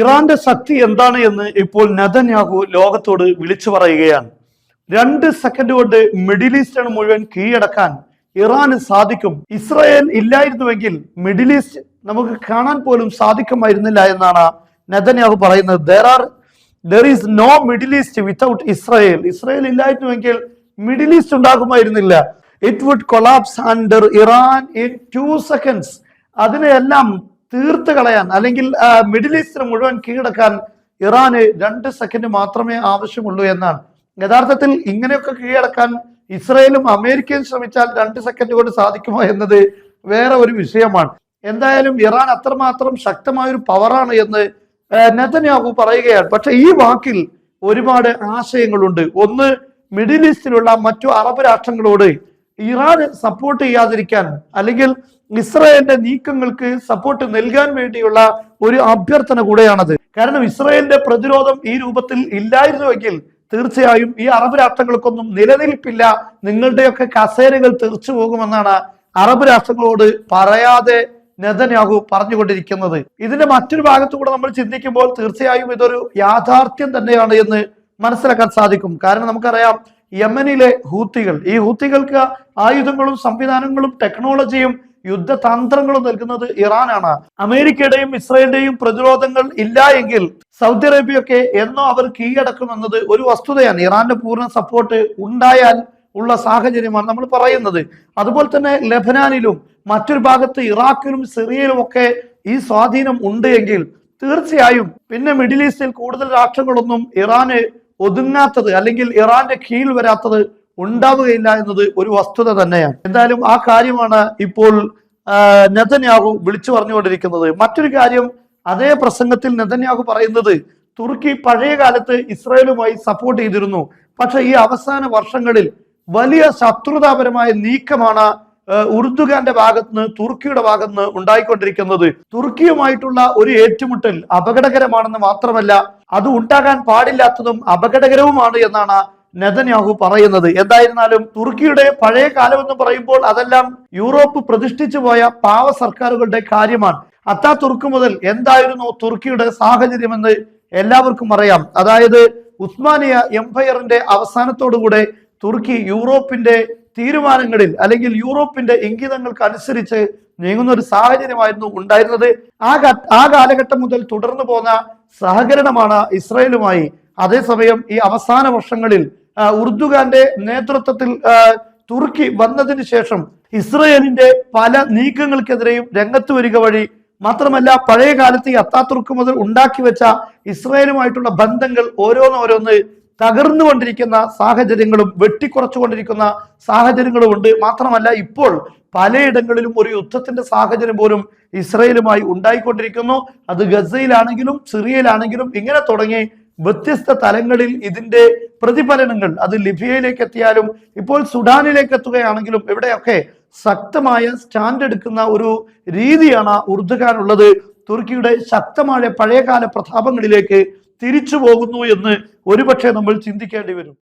ഇറാന്റെ ശക്തി എന്താണ് എന്ന് ഇപ്പോൾ നദന്യാഹു ലോകത്തോട് വിളിച്ചു പറയുകയാണ്. രണ്ട് സെക്കൻഡ് കൊണ്ട് മിഡിൽ ഈസ്റ്റേൺ മുഴുവൻ കീഴടക്കാൻ ഇറാന് സാധിക്കും. ഇസ്രായേൽ ഇല്ലായിരുന്നുവെങ്കിൽ മിഡിൽ ഈസ്റ്റ് നമുക്ക് കാണാൻ പോലും സാധിക്കുമായിരുന്നില്ല എന്നാണ് നെതന്യാഹു പറയുന്നത്. There are there is no middle east without Israel Israel ഇല്ലായിരുന്നുവെങ്കിൽ middle east ഉണ്ടാകുമായിരുന്നില്ല. It would collapse under Iran in two seconds അതിനെയെല്ലാം തീർത്ത് കളയാൻ അല്ലെങ്കിൽ മിഡിൽ ഈസ്റ്റിന് മുഴുവൻ കീഴടക്കാൻ ഇറാന് രണ്ട് സെക്കൻഡ് മാത്രമേ ആവശ്യമുള്ളൂ എന്നാണ്. യഥാർത്ഥത്തിൽ ഇങ്ങനെയൊക്കെ കീഴടക്കാൻ ഇസ്രയേലും അമേരിക്കയും ശ്രമിച്ചാൽ രണ്ട് സെക്കൻഡ് കൊണ്ട് സാധിക്കുമോ എന്നത് വേറെ ഒരു വിഷയമാണ്. എന്തായാലും ഇറാൻ അത്രമാത്രം ശക്തമായ ഒരു പവറാണ് എന്ന് നെതന്യാഹു പറയുകയാണ്. പക്ഷെ ഈ വാക്കിൽ ഒരുപാട് ആശയങ്ങളുണ്ട്. ഒന്ന് മിഡിൽ ഈസ്റ്റിലുള്ള മറ്റു അറബ് രാഷ്ട്രങ്ങളോട് ഇറാൻ സപ്പോർട്ട് ചെയ്യാതിരിക്കാൻ അല്ലെങ്കിൽ ഇസ്രായേലിന്റെ നീക്കങ്ങൾക്ക് സപ്പോർട്ട് നൽകാൻ വേണ്ടിയുള്ള ഒരു അഭ്യർത്ഥന കൂടെയാണത്. കാരണം ഇസ്രായേലിന്റെ പ്രതിരോധം ഈ രൂപത്തിൽ ഇല്ലായിരുന്നുവെങ്കിൽ തീർച്ചയായും ഈ അറബ് രാഷ്ട്രങ്ങൾക്കൊന്നും നിലനിൽപ്പില്ല. നിങ്ങളുടെയൊക്കെ കസേരകൾ തെറിച്ചു പോകുമെന്നാണ് അറബ് രാഷ്ട്രങ്ങളോട് പറയാതെ നെതന്യാഹു പറഞ്ഞുകൊണ്ടിരിക്കുന്നത്. ഇതിന്റെ മറ്റൊരു ഭാഗത്തുകൂടെ നമ്മൾ ചിന്തിക്കുമ്പോൾ തീർച്ചയായും ഇതൊരു യാഥാർത്ഥ്യം തന്നെയാണ് എന്ന് മനസ്സിലാക്കാൻ സാധിക്കും. കാരണം നമുക്കറിയാം യമനിലെ ഹൂത്തികൾ. ഈ ഹൂത്തികൾക്ക് ആയുധങ്ങളും സംവിധാനങ്ങളും ടെക്നോളജിയും യുദ്ധതന്ത്രങ്ങളും നൽകുന്നത് ഇറാനാണ്. അമേരിക്കയുടെയും ഇസ്രായേലിന്റെയും പ്രതിരോധങ്ങൾ ഇല്ല എങ്കിൽ സൗദി അറേബ്യയൊക്കെ എന്നോ അവർ കീഴടക്കുമെന്നത് ഒരു വസ്തുതയാണ്. ഇറാന്റെ പൂർണ സപ്പോർട്ട് ഉണ്ടായാൽ ഉള്ള സാഹചര്യമാണ് നമ്മൾ പറയുന്നത്. അതുപോലെ തന്നെ ലെബനാനിലും മറ്റൊരു ഭാഗത്ത് ഇറാഖിലും സിറിയയിലും ഒക്കെ ഈ സ്വാധീനം ഉണ്ട് എങ്കിൽ തീർച്ചയായും പിന്നെ മിഡിൽ ഈസ്റ്റിൽ കൂടുതൽ രാഷ്ട്രങ്ങളൊന്നും ഇറാന് ഒതുങ്ങാത്തത് അല്ലെങ്കിൽ ഇറാന്റെ കീഴിൽ വരാത്തത് ഉണ്ടാവുകയില്ല എന്നത് ഒരു വസ്തുത തന്നെയാണ്. എന്തായാലും ആ കാര്യമാണ് ഇപ്പോൾ നെതന്യാഹു വിളിച്ചു പറഞ്ഞുകൊണ്ടിരിക്കുന്നത്. മറ്റൊരു കാര്യം അതേ പ്രസംഗത്തിൽ നെതന്യാഹു പറയുന്നത് തുർക്കി പഴയ കാലത്ത് ഇസ്രായേലുമായി സപ്പോർട്ട് ചെയ്തിരുന്നു. പക്ഷെ ഈ അവസാന വർഷങ്ങളിൽ വലിയ ശത്രുതാപരമായ നീക്കമാണ് ഭാഗത്ത് ഭാഗത്തുനിന്ന് തുർക്കിയുടെ ഭാഗത്തുനിന്ന് ഉണ്ടായിക്കൊണ്ടിരിക്കുന്നത് തുർക്കിയുമായിട്ടുള്ള ഒരു ഏറ്റുമുട്ടൽ അപകടകരമാണെന്ന് മാത്രമല്ല അത് ഉണ്ടാകാൻ പാടില്ലാത്തതും അപകടകരവുമാണ് എന്നാണ് നെതന്യാഹു പറയുന്നത്. എന്തായിരുന്നാലും തുർക്കിയുടെ പഴയ കാലം എന്ന് പറയുമ്പോൾ അതെല്ലാം യൂറോപ്പ് പ്രതിഷ്ഠിച്ചു പോയ പാവ സർക്കാരുകളുടെ കാര്യമാണ്. അത്താ തുർക്ക് മുതൽ എന്തായിരുന്നു തുർക്കിയുടെ സാഹചര്യമെന്ന് എല്ലാവർക്കും അറിയാം. അതായത് ഉസ്മാനിയ എംപയറിന്റെ അവസാനത്തോടുകൂടെ തുർക്കി യൂറോപ്പിന്റെ തീരുമാനങ്ങളിൽ അല്ലെങ്കിൽ യൂറോപ്പിന്റെ ഇംഗിതങ്ങൾക്ക് അനുസരിച്ച് നീങ്ങുന്ന ഒരു സാഹചര്യമായിരുന്നു ഉണ്ടായിരുന്നത്. ആ ആ കാലഘട്ടം മുതൽ തുടർന്നു പോന്ന സഹകരണമാണ് ഇസ്രയേലുമായി. അതേസമയം ഈ അവസാന വർഷങ്ങളിൽ ഉർദുഖാന്റെ നേതൃത്വത്തിൽ തുർക്കി വന്നതിന് ശേഷം ഇസ്രയേലിന്റെ പല നീക്കങ്ങൾക്കെതിരെയും രംഗത്ത് വരിക വഴി മാത്രമല്ല പഴയ കാലത്ത് ഈ അത്താതുർക്ക് മുതൽ ഉണ്ടാക്കി വെച്ച ഇസ്രയേലുമായിട്ടുള്ള ബന്ധങ്ങൾ ഓരോന്നോരോന്ന് തകർന്നുകൊണ്ടിരിക്കുന്ന സാഹചര്യങ്ങളും വെട്ടിക്കുറച്ചുകൊണ്ടിരിക്കുന്ന സാഹചര്യങ്ങളും ഉണ്ട്. മാത്രമല്ല ഇപ്പോൾ പലയിടങ്ങളിലും ഒരു യുദ്ധത്തിന്റെ സാഹചര്യം പോലും ഇസ്രയേലുമായി ഉണ്ടായിക്കൊണ്ടിരിക്കുന്നു. അത് ഗസയിലാണെങ്കിലും സിറിയയിലാണെങ്കിലും ഇങ്ങനെ തുടങ്ങി വ്യത്യസ്ത തലങ്ങളിൽ ഇതിന്റെ പ്രതിഫലനങ്ങൾ അത് ലിബിയയിലേക്ക് എത്തിയാലും ഇപ്പോൾ സുഡാനിലേക്ക് എത്തുകയാണെങ്കിലും എവിടെയൊക്കെ ശക്തമായ സ്റ്റാൻഡ് എടുക്കുന്ന ഒരു രീതിയാണ് ഉറുദുഖാനുള്ളത് തുർക്കിയുടെ ശക്തമായ പഴയകാല പ്രതാപങ്ങളിലേക്ക് തിരിച്ചു പോകുന്നു എന്ന് ഒരുപക്ഷെ നമ്മൾ ചിന്തിക്കേണ്ടി വരും.